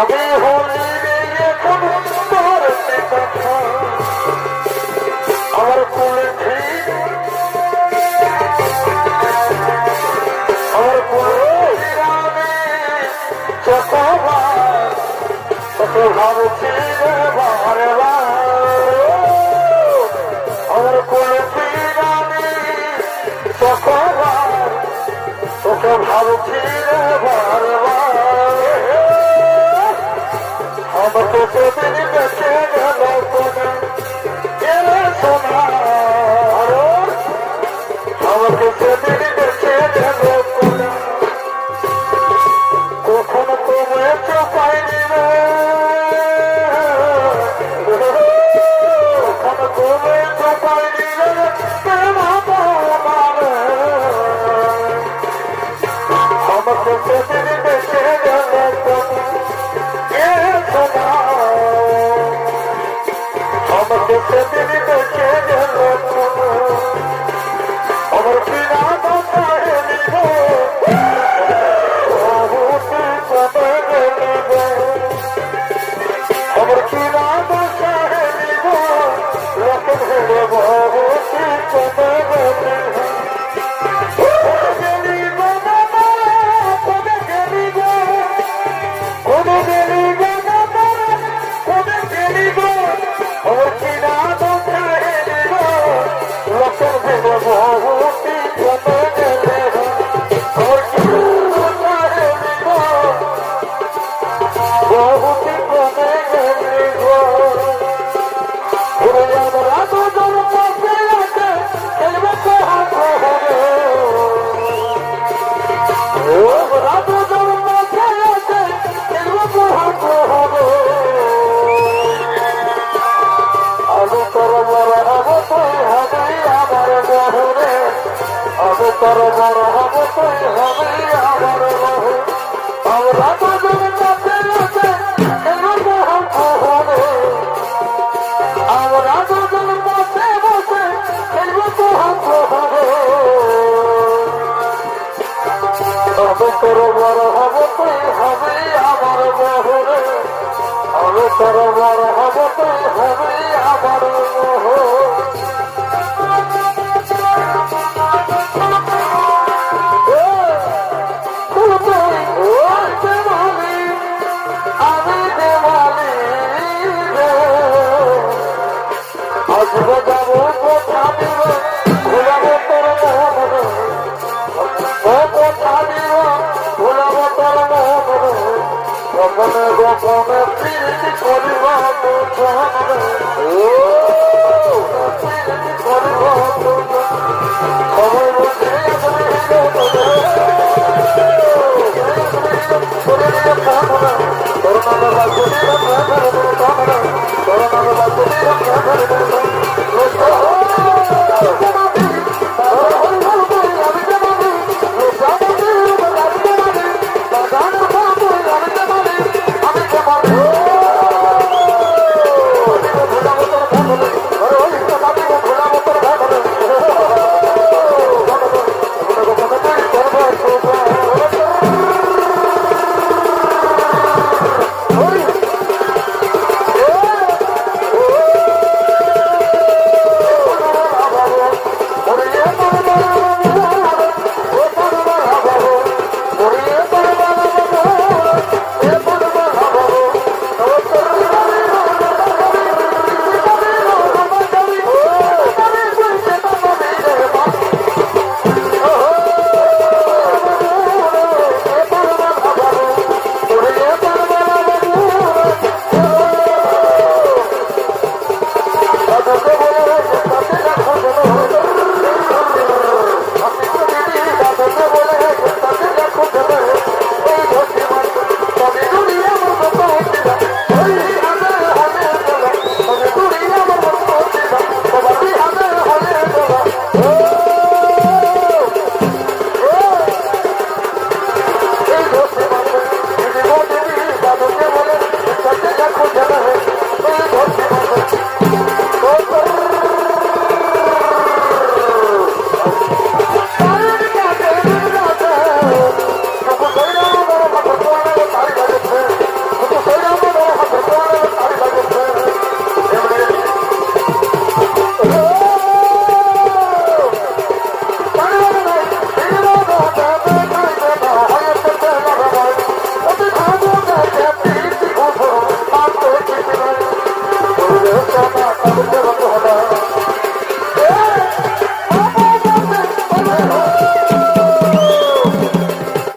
তবে হলে কোন কথা আমার কোলে আমার কোলে চকবার। কত ভাবছি আমার কোলে চকবার। কত ভাবছি অবশেষে প্রতিদিন তোর বড় হবে তুই হবে আমার বহু আমরা তো আমি তোর বড় হব তুই হবি আমার বহুরে আমি তোর বড় হব তুই হবি আমার বহু গোপনে গোপনে প্রীতি করিব প্রীতি করিব খবর করোনা বাবা